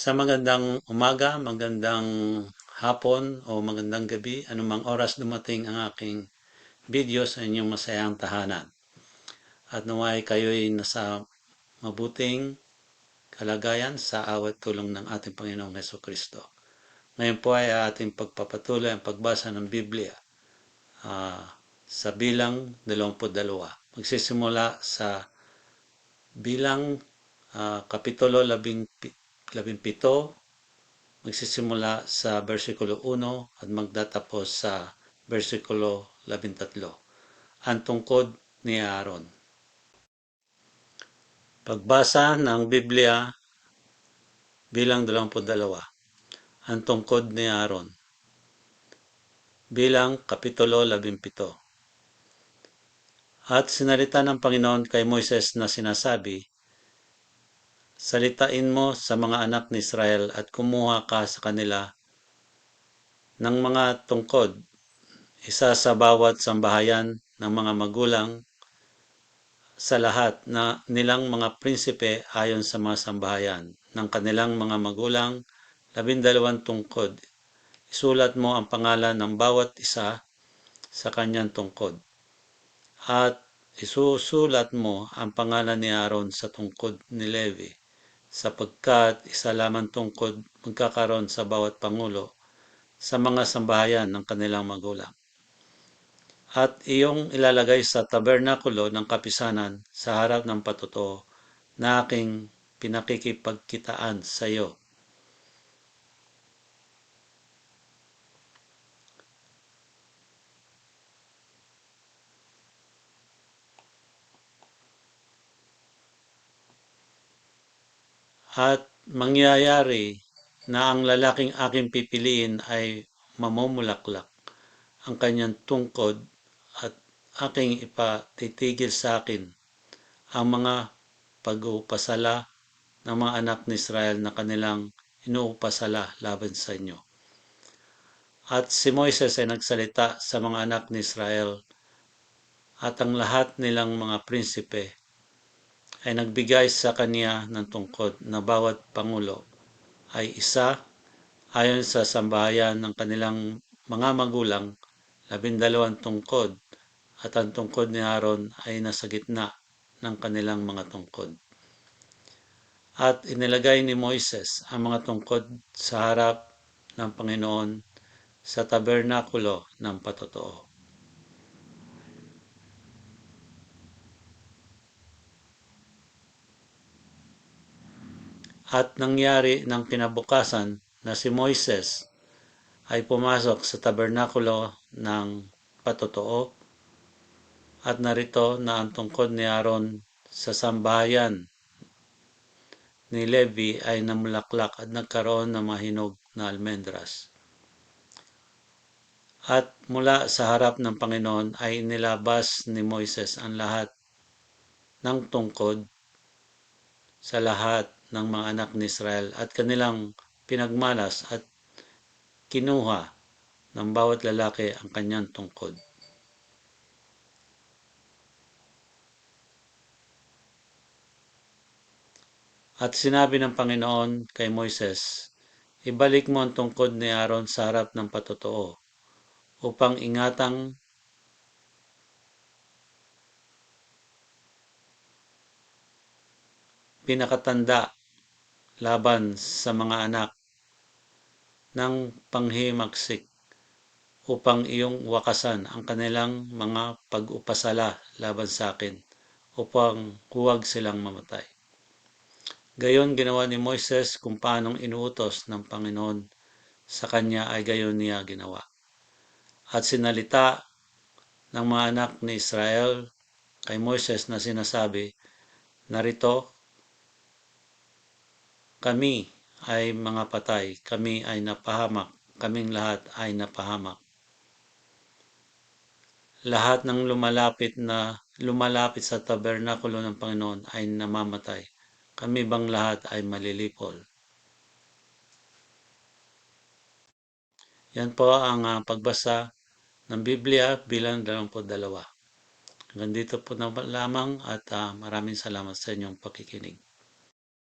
Sa magandang umaga, magandang hapon o magandang gabi, anumang oras dumating ang aking video sa inyong masayang tahanan. At naway kayo'y nasa mabuting kalagayan sa awat tulong ng ating Panginoong Heso Kristo. Ngayon po ay ating pagpapatuloy ang pagbasa ng Biblia uh, sa bilang 22. Magsisimula sa bilang uh, kapitulo 17 magsisimula sa versikulo 1 at magdatapos sa versikulo 13. Ang tungkod ni Aaron. Pagbasa ng Biblia bilang 22. Ang tungkod ni Aaron. Bilang kapitulo 17. At sinalita ng Panginoon kay Moises na sinasabi, Salitain mo sa mga anak ni Israel at kumuha ka sa kanila ng mga tungkod, isa sa bawat sambahayan ng mga magulang sa lahat na nilang mga prinsipe ayon sa mga sambahayan ng kanilang mga magulang, labindalawang tungkod. Isulat mo ang pangalan ng bawat isa sa kanyang tungkod. At isusulat mo ang pangalan ni Aaron sa tungkod ni Levi sapagkat isa lamang tungkod magkakaroon sa bawat pangulo sa mga sambahayan ng kanilang magulang. At iyong ilalagay sa tabernakulo ng kapisanan sa harap ng patuto na aking pinakikipagkitaan sa iyo. At mangyayari na ang lalaking aking pipiliin ay mamumulaklak ang kanyang tungkod at aking ipatitigil sa akin ang mga pag-uupasala ng mga anak ni Israel na kanilang inuupasala laban sa inyo. At si Moises ay nagsalita sa mga anak ni Israel at ang lahat nilang mga prinsipe ay nagbigay sa kanya ng tungkod na bawat pangulo ay isa ayon sa sambahayan ng kanilang mga magulang, labindalawang tungkod at ang tungkod ni Aaron ay nasa gitna ng kanilang mga tungkod. At inilagay ni Moises ang mga tungkod sa harap ng Panginoon sa tabernakulo ng patotoo. At nangyari ng kinabukasan na si Moises ay pumasok sa tabernakulo ng patotoo at narito na ang tungkod ni Aaron sa sambahayan ni Levi ay namulaklak at nagkaroon ng mahinog na almendras. At mula sa harap ng Panginoon ay nilabas ni Moises ang lahat ng tungkod sa lahat ng mga anak ni Israel at kanilang pinagmalas at kinuha ng bawat lalaki ang kanyang tungkod. At sinabi ng Panginoon kay Moises, Ibalik mo ang tungkod ni Aaron sa harap ng patotoo upang ingatang pinakatanda laban sa mga anak ng panghimagsik upang iyong wakasan ang kanilang mga pag-upasala laban sa akin upang huwag silang mamatay. Gayon ginawa ni Moises kung paanong inuutos ng Panginoon sa kanya ay gayon niya ginawa. At sinalita ng mga anak ni Israel kay Moises na sinasabi, Narito, kami ay mga patay, kami ay napahamak, kaming lahat ay napahamak. Lahat ng lumalapit na lumalapit sa tabernakulo ng Panginoon ay namamatay. Kami bang lahat ay malilipol? Yan po ang uh, pagbasa ng Biblia bilang 22. Hanggang dito po na lamang at uh, maraming salamat sa inyong pakikinig.